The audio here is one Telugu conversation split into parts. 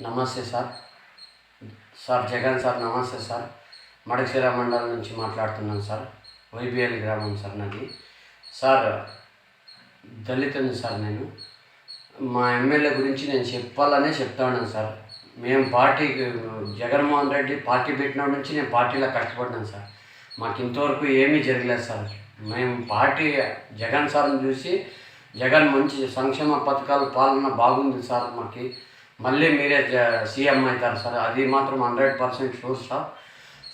నమస్తే సార్. సార్ జగన్ సార్ నమస్తే సార్. మడకశిర మండలం నుంచి మాట్లాడుతున్నాను సార్. వైబిఎల్ గ్రామం సార్ నాది. సార్ దళితుని సార్ నేను. మా ఎమ్మెల్యే గురించి నేను చెప్పాలనే చెప్తా ఉన్నాను సార్. మేము పార్టీకి జగన్మోహన్ రెడ్డి పార్టీ పెట్టిన నుంచి నేను పార్టీలో కష్టపడ్డాను సార్. మాకు ఇంతవరకు ఏమీ జరగలేదు సార్. మేము పార్టీ జగన్ సార్ని చూసి జగన్ మంచి సంక్షేమ పథకాల పాలన బాగుంది సార్ మాకు. మళ్ళీ మీరే సీఎం అవుతారు సార్. అది మాత్రం hundred percent sure sir.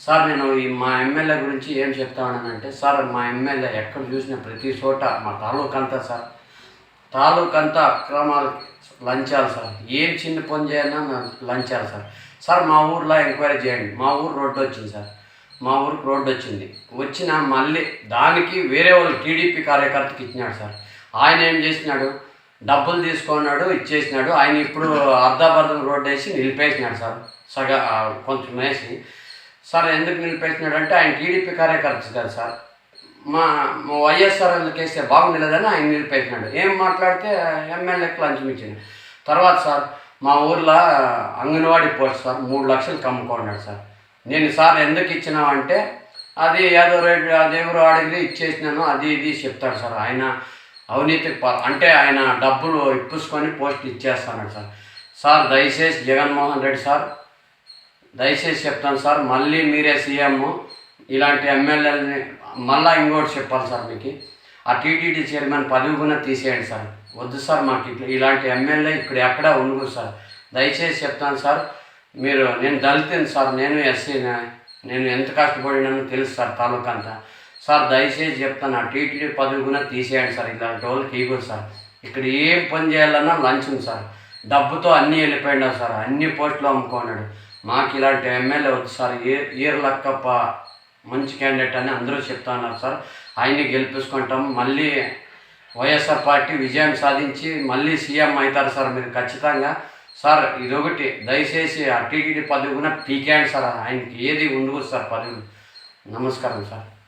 Sir నేను ఈ మా ఎమ్మెల్యే గురించి ఏం చెప్తా ఉన్నానంటే సార్ మా ఎమ్మెల్యే ఎక్కడ చూసిన ప్రతి చోట మా తాలూకా అంతా సార్. తాలూకు అంతా అక్రమాలు లంచాలు సార్. ఏం చిన్న పని చేయాలన్నా లంచాలి లంచాలు సార్. సార్ మా ఊర్లో ఎంక్వైరీ చేయండి. మా ఊరు రోడ్డు వచ్చింది సార్. మా ఊరికి రోడ్డు వచ్చింది. వచ్చిన మళ్ళీ దానికి వేరే వాళ్ళు టీడీపీ కార్యకర్తకి ఇచ్చినాడు సార్. ఆయన ఏం చేసినాడు? డబ్బులు తీసుకున్నాడు ఇచ్చేసినాడు. ఆయన ఇప్పుడు అర్ధాబర్ధం రోడ్డు వేసి నిలిపేసినాడు సార్. సగ కొంచెం వేసి. సార్ ఎందుకు నిలిపేసినాడు అంటే ఆయన టీడీపీ కార్యకర్త కదా సార్. మా వైఎస్ఆర్ కేస్తే బాగుండలేదని ఆయన నిలిపేసినాడు. ఏం మాట్లాడితే ఎమ్మెల్యేకి లంచం ఇచ్చింది తర్వాత సార్ మా ఊర్లో అంగన్వాడీ పోస్ట్ సార్ మూడు లక్షలు కమ్ముకున్నాడు సార్. నేను సార్ ఎందుకు ఇచ్చినావంటే అది ఏదో రేటు అదేవరో అడిగి ఇచ్చేసినాను అది ఇది చెప్తాడు సార్. ఆయన అవినీతి ప- అంటే ఆయన డబ్బులు ఇప్పించుకొని పోస్ట్ ఇచ్చేస్తాడు సార్. సార్ దయచేసి జగన్మోహన్ రెడ్డి సార్ దయచేసి చెప్తాను సార్ మళ్ళీ మీరే సీఎం ఇలాంటి ఎమ్మెల్యేలని మళ్ళీ ఇంకోటి చెప్పాలి సార్ మీకు. ఆ టీటీడీ చైర్మన్ పదవి కూడా తీసేయండి సార్. వద్దు సార్ మాకు ఇట్లా ఇలాంటి ఎమ్మెల్యే ఇక్కడ ఎక్కడ ఉండదు సార్. దయచేసి చెప్తాను సార్ మీరు నేను దళితుని సార్ నేను ఎస్సీ నేను ఎంత కష్టపడినానో తెలుసు సార్ తాలూకా అంతా. సార్ దయచేసి చెప్తాను ఆ టీటీడీ పదవి కూడా తీసేయండి సార్ ఇలాంటి వాళ్ళకి ఇవ్వదు సార్. ఇక్కడ ఏం పని చేయాలన్నా లంచం సార్. డబ్బుతో అన్నీ వెళ్ళిపోయినా సార్ అన్ని పోస్టులు అమ్ముకున్నాడు. మాకు ఇలాంటి ఎమ్మెల్యే వద్దు సార్ ఏ ఈర లక్కప్ప మంచి క్యాండిడేట్ అని అందరూ చెప్తా ఉన్నారు సార్. ఆయన్ని గెలిపించుకుంటాం. మళ్ళీ వైఎస్ఆర్ పార్టీ విజయం సాధించి మళ్ళీ సీఎం అవుతారు సార్ మీరు ఖచ్చితంగా. సార్ ఇదొకటి. దయచేసి ఆ టీటీడీ పదవి కూడా పీకేయండి సార్. ఆయనకి ఏది ఉండదు సార్ పదవి. నమస్కారం సార్.